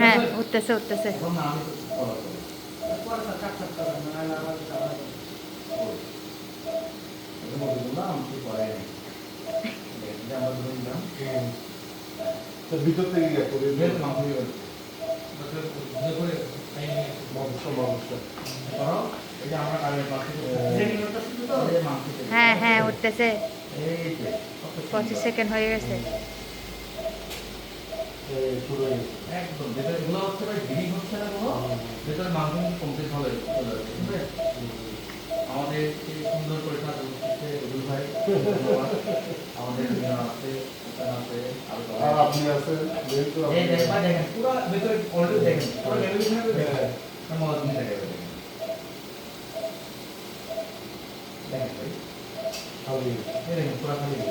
হ্যাঁ উঠতেছে উঠতেছে। হ্যাঁ হ্যাঁ উঠতেছে। পঁচিশ সেকেন্ড হয়ে গেছে। একদম। যেটা এগুলো হচ্ছে ভাই বিড়ি হচ্ছে না কোনো? ভেতরে মাংস কমপ্লিট ভাবে চলে যাচ্ছে ঠিক আছে? আমাদের সুন্দর করে রুল ভাই? আমাদের আছে আছে আর আপনি আছেন? এই আপনি- দেখেন পুরো ভেতরে অলরেডি দেখেন। পুরো লেভেল দেখেন। হ্যাঁ। মজা দেখেন। দেখেন ভাই। খালি। এই পুরো খালি।